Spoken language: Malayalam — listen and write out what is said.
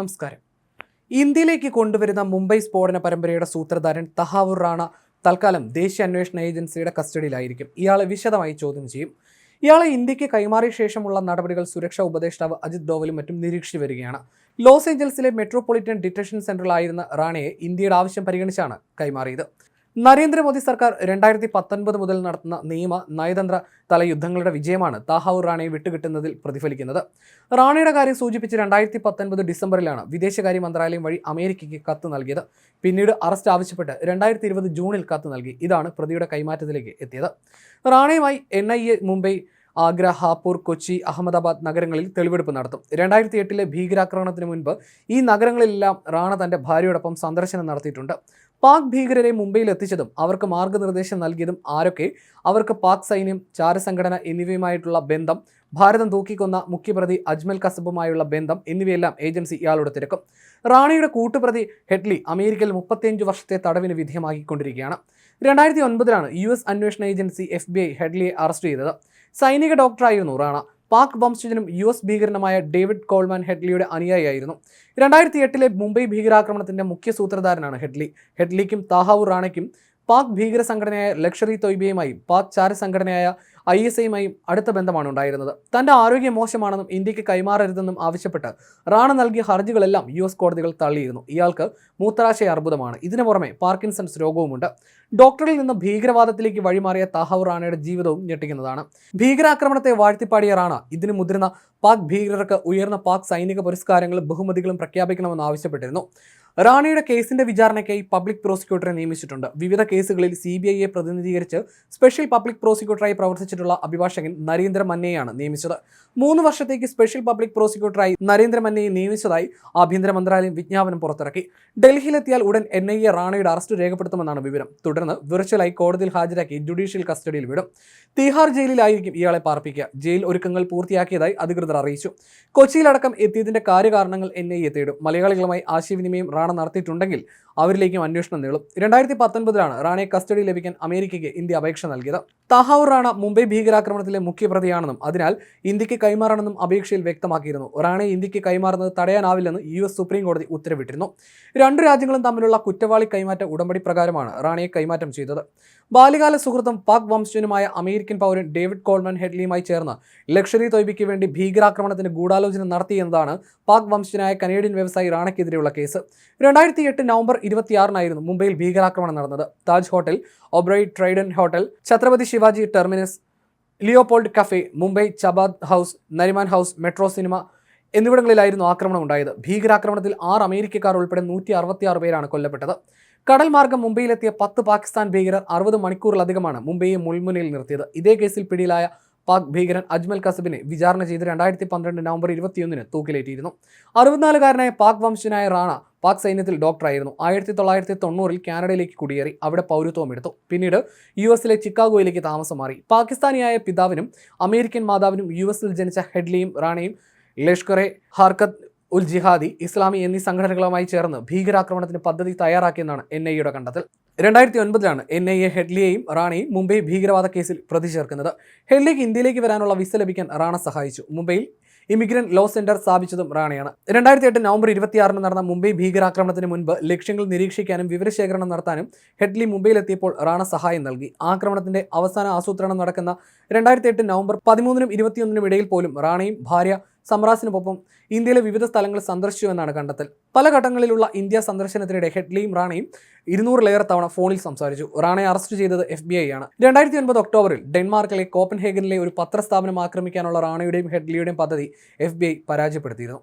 നമസ്കാരം. ഇന്ത്യയിലേക്ക് കൊണ്ടുവരുന്ന മുംബൈ സ്ഫോടന പരമ്പരയുടെ സൂത്രധാരൻ തഹാവുർ റാണ തൽക്കാലം ദേശീയ അന്വേഷണ ഏജൻസിയുടെ കസ്റ്റഡിയിലായിരിക്കും. ഇയാളെ വിശദമായി ചോദ്യം ചെയ്യും. ഇയാളെ ഇന്ത്യയ്ക്ക് കൈമാറിയ ശേഷമുള്ള നടപടികൾ സുരക്ഷാ ഉപദേഷ്ടാവ് അജിത് ഡോവലും മറ്റും നിരീക്ഷിച്ചു വരികയാണ്. ലോസ് ഏഞ്ചൽസിലെ മെട്രോപൊളിറ്റൻ ഡിറ്റക്ഷൻ സെന്ററിലായിരുന്ന റാണയെ ഇന്ത്യയുടെ ആവശ്യം പരിഗണിച്ചാണ് കൈമാറിയത്. നരേന്ദ്രമോദി സർക്കാർ രണ്ടായിരത്തി പത്തൊൻപത് മുതൽ നടത്തുന്ന നിയമ നയതന്ത്ര തല യുദ്ധങ്ങളുടെ വിജയമാണ് താഹാവൂർ റാണയെ വിട്ടുകിട്ടുന്നതിൽ പ്രതിഫലിക്കുന്നത്. റാണയുടെ കാര്യം സൂചിപ്പിച്ച് രണ്ടായിരത്തി പത്തൊൻപത് ഡിസംബറിലാണ് വിദേശകാര്യ മന്ത്രാലയം വഴി അമേരിക്കയ്ക്ക് കത്ത് നൽകിയത്. പിന്നീട് അറസ്റ്റ് ആവശ്യപ്പെട്ട് രണ്ടായിരത്തി ഇരുപത് ജൂണിൽ കത്ത് നൽകി. ഇതാണ് പ്രതിയുടെ കൈമാറ്റത്തിലേക്ക് എത്തിയത്. റാണയുമായി എൻ മുംബൈ ആഗ്ര ഹാപ്പൂർ കൊച്ചി അഹമ്മദാബാദ് നഗരങ്ങളിൽ തെളിവെടുപ്പ് നടത്തും. രണ്ടായിരത്തി എട്ടിലെ ഭീകരാക്രമണത്തിന് മുൻപ് ഈ നഗരങ്ങളിലെല്ലാം റാണ തന്റെ ഭാര്യയോടൊപ്പം സന്ദർശനം നടത്തിയിട്ടുണ്ട്. പാക് ഭീകരരെ മുംബൈയിൽ എത്തിച്ചതും അവർക്ക് മാർഗനിർദ്ദേശം നൽകിയതും ആരൊക്കെ? അവർക്ക് പാക് സൈന്യം ചാരസംഘടന എന്നിവയുമായിട്ടുള്ള ബന്ധം ഭാരതം തൂക്കിക്കൊന്ന മുഖ്യപ്രതി അജ്മൽ കസബുമായുള്ള ബന്ധം എന്നിവയെല്ലാം ഏജൻസി ഇയാളോട് തിരക്കും. റാണിയുടെ കൂട്ടുപ്രതി ഹെഡ്ലി അമേരിക്കയിൽ മുപ്പത്തിയഞ്ച് വർഷത്തെ തടവിന് വിധേയമാക്കിക്കൊണ്ടിരിക്കുകയാണ്. രണ്ടായിരത്തി ഒൻപതിലാണ് യു എസ് അന്വേഷണ ഏജൻസി എഫ് ബി ഐ ഹെഡ്ലിയെ അറസ്റ്റ് ചെയ്തത്. സൈനിക ഡോക്ടറായിരുന്നു റാണ. പാക് വംശജനും യു എസ് ഭീകരനുമായ ഡേവിഡ് കോൾമാൻ ഹെഡ്ലിയുടെ അനുയായിയായിരുന്നു. രണ്ടായിരത്തി എട്ടിലെ മുംബൈ ഭീകരാക്രമണത്തിന്റെ മുഖ്യ സൂത്രധാരനാണ് ഹെഡ്ലി. ഹെഡ്ലിക്കും താഹാവൂർ റാണയ്ക്കും പാക് ഭീകര സംഘടനയായ ലക്ഷറി തൊയ്ബയുമായും പാക് ചാര സംഘടനയായ ഐ എസ് ഐയുമായും അടുത്ത ബന്ധമാണ് ഉണ്ടായിരുന്നത്. തന്റെ ആരോഗ്യം മോശമാണെന്നും ഇന്ത്യയ്ക്ക് കൈമാറരുതെന്നും ആവശ്യപ്പെട്ട് റാണ നൽകിയ ഹർജികളെല്ലാം യു എസ് കോടതികൾ തള്ളിയിരുന്നു. ഇയാൾക്ക് മൂത്രാശയ അർബുദമാണ്. ഇതിനു പുറമെ പാർക്കിൻസൺസ് രോഗവുമുണ്ട്. ഡോക്ടറിൽ നിന്ന് ഭീകരവാദത്തിലേക്ക് വഴിമാറിയ താഹൂർ റാണയുടെ ജീവിതവും ഞെട്ടിക്കുന്നതാണ്. ഭീകരാക്രമണത്തെ വാഴ്ത്തിപ്പാടിയ റാണ ഇതിനു മുതിർന്ന പാക് ഭീകരർക്ക് ഉയർന്ന പാക് സൈനിക പുരസ്കാരങ്ങളും ബഹുമതികളും പ്രഖ്യാപിക്കണമെന്ന് ആവശ്യപ്പെട്ടിരുന്നു. റാണിയുടെ കേസിന്റെ വിചാരണയ്ക്കായി പബ്ലിക് പ്രോസിക്യൂട്ടറെ നിയമിച്ചിട്ടുണ്ട്. വിവിധ കേസുകളിൽ സി ബി ഐയെ പ്രതിനിധീകരിച്ച് സ്പെഷ്യൽ പബ്ലിക് പ്രോസിക്യൂട്ടറായി പ്രവർത്തിച്ചിട്ടുള്ള അഭിഭാഷകൻ നരേന്ദ്ര മന്നയെയാണ് നിയമിച്ചത്. മൂന്ന് വർഷത്തേക്ക് സ്പെഷ്യൽ പബ്ലിക് പ്രോസിക്യൂട്ടറായി നരേന്ദ്ര മന്നയെ നിയമിച്ചതായി ആഭ്യന്തര മന്ത്രാലയം വിജ്ഞാപനം പുറത്തിറക്കി. ഡൽഹിയിലെത്തിയാൽ ഉടൻ എൻ ഐ എ റാണയുടെ അറസ്റ്റ് രേഖപ്പെടുത്തുമെന്നാണ് വിവരം. തുടർന്ന് വിർച്വലായി കോടതിയിൽ ഹാജരാക്കി ജുഡീഷ്യൽ കസ്റ്റഡിയിൽ വിടും. തീഹാർ ജയിലിലായിരിക്കും ഇയാളെ പാർപ്പിക്കുക. ജയിൽ ഒരുക്കങ്ങൾ പൂർത്തിയാക്കിയതായി അധികൃതർ അറിയിച്ചു. കൊച്ചിയിലടക്കം എത്തിയതിന്റെ കാര്യകാരണങ്ങൾ എൻ ഐ എ തേടും. മലയാളികളുമായി ആശയവിനിമയം റാണ നടത്തിയിട്ടുണ്ടെങ്കിൽ അവരിലേക്കും അന്വേഷണം നീളും. രണ്ടായിരത്തി പത്തൊൻപതിലാണ് റാണയെ കസ്റ്റഡി ലഭിക്കാൻ അമേരിക്കയ്ക്ക് ഇന്ത്യ അപേക്ഷ നൽകിയത്. തഹാവൂർ റാണ മുംബൈ ഭീകരാക്രമണത്തിലെ മുഖ്യപ്രതിയാണെന്നും അതിനാൽ ഇന്ത്യയ്ക്ക് കൈമാറണമെന്നും അപേക്ഷയിൽ വ്യക്തമാക്കിയിരുന്നു. റാണയെ ഇന്ത്യയ്ക്ക് കൈമാറുന്നത് തടയാനാവില്ലെന്ന് യു എസ് സുപ്രീം കോടതി ഉത്തരവിട്ടിരുന്നു. രണ്ട് രാജ്യങ്ങളും തമ്മിലുള്ള കുറ്റവാളി കൈമാറ്റ ഉടമ്പടി പ്രകാരമാണ് റാണയെ കൈമാറ്റം ചെയ്തത്. ബാല്യകാല സുഹൃത്തും പാക് വംശജനുമായ അമേരിക്കൻ പൗരൻ ഡേവിഡ് കോൾമൻ ഹെഡ്ലിയുമായി ചേർന്ന് ലക്ഷറി തൊയ്ബിക്ക് വേണ്ടി ഭീകരാക്രമണത്തിന് ഗൂഢാലോചന നടത്തിയെന്നതാണ് പാക് വംശജനായ കനേഡിയൻ വ്യവസായി റാണയ്ക്കെതിരെയുള്ള കേസ്. രണ്ടായിരത്തി എട്ട് നവംബർ ഇരുപത്തിയാറിനായിരുന്നു മുംബൈയിൽ ഭീകരാക്രമണം നടന്നത്. Taj hotel Oberoi Trident hotel Chhatrapati Shivaji terminus Leopold cafe Mumbai Chabad house Nariman house metro cinema എന്നിവിടങ്ങളിലായിരുന്നു ആക്രമണം ഉണ്ടായത്. ഭീകരാക്രമണത്തിൽ ആറ് അമേരിക്കക്കാർ ഉൾപ്പെടെ നൂറ്റി അറുപത്തിയാറ് പേരാണ് കൊല്ലപ്പെട്ടത്. കടൽ മാർഗം മുംബൈയിലെത്തിയ പത്ത് പാകിസ്ഥാൻ ഭീകരർ അറുപത് മണിക്കൂറിലധികമാണ് മുംബൈയെ മുൾമുനയിൽ നിർത്തിയത്. ഇതേ കേസിൽ പിടിയിലായ പാക് ഭീകരൻ അജ്മൽ കസബിനെ വിചാരണ ചെയ്ത് രണ്ടായിരത്തി പന്ത്രണ്ട് നവംബർ ഇരുപത്തിയൊന്നിന് തൂക്കിലേറ്റിയിരുന്നു. അറുപത്തിനാലുകാരനായ പാക് വംശനായ റാണ പാക് സൈന്യത്തിൽ ഡോക്ടറായിരുന്നു ആയിരത്തി തൊള്ളായിരത്തി തൊണ്ണൂറിൽ കാനഡയിലേക്ക് കുടിയേറി. അവിടെ പൗരത്വം എടുത്തു. പിന്നീട് യു എസിലെ ചിക്കാഗോയിലേക്ക് താമസം മാറി. പാകിസ്ഥാനിയായ പിതാവിനും അമേരിക്കൻ മാതാവിനും യു എസിൽ ജനിച്ച ഹെഡ്ലിയും റാണയും ലഷ്കറെ ഹാർക്കത്ത് ഉൽ ജിഹാദി ഇസ്ലാമി എന്നീ സംഘടനകളുമായി ചേർന്ന് ഭീകരാക്രമണത്തിന് പദ്ധതി തയ്യാറാക്കിയെന്നാണ് എൻ ഐ യുടെ കണ്ടെത്തൽ. രണ്ടായിരത്തി ഒൻപതിലാണ് എൻ ഐ എ ഹെഡ്ലിയെയും റാണയും മുംബൈ ഭീകരവാദ കേസിൽ പ്രതി ചേർക്കുന്നത് ഹെഡ്ലിക്ക് ഇന്ത്യയിലേക്ക് വരാനുള്ള വിസ ലഭിക്കാൻ റാണ സഹായിച്ചു. മുംബൈയിൽ ഇമിഗ്രന്റ് ലോ സെന്റർ സ്ഥാപിച്ചതും റാണയാണ്. രണ്ടായിരത്തി എട്ട് നവംബർ ഇരുപത്തിയാറിന് നടന്ന മുംബൈ ഭീകരാക്രമണത്തിന് മുൻപ് ലക്ഷ്യങ്ങൾ നിരീക്ഷിക്കാനും വിവരശേഖരണം നടത്താനും ഹെഡ്ലി മുംബൈയിലെത്തിയപ്പോൾ റാണ സഹായം നൽകി. ആക്രമണത്തിന്റെ അവസാന ആസൂത്രണം നടക്കുന്ന രണ്ടായിരത്തി എട്ട് നവംബർ പതിമൂന്നിനും ഇരുപത്തിയൊന്നിനും ഇടയിൽ പോലും റാണയും ഭാര്യ സംറാസിനൊപ്പം ഇന്ത്യയിലെ വിവിധ സ്ഥലങ്ങൾ സന്ദർശിച്ചു എന്നാണ് കണ്ടെത്തൽ. പല ഘട്ടങ്ങളിലുള്ള ഇന്ത്യ സന്ദർശനത്തിനിടെ ഹെഡ്ലിയും റാണയും ഇരുന്നൂറിലേറെ തവണ ഫോണിൽ സംസാരിച്ചു. റാണയെ അറസ്റ്റ് ചെയ്തത് എഫ് ബി ഐ ആണ്. രണ്ടായിരത്തി ഒൻപത് ഒക്ടോബറിൽ ഡെൻമാർക്കിലെ കോപ്പൻഹേഗനിലെ ഒരു പത്രസ്ഥാപനം ആക്രമിക്കാനുള്ള റാണയുടെയും ഹെഡ്ലിയുടെയും പദ്ധതി എഫ് ബി ഐ പരാജയപ്പെടുത്തിയിരുന്നു.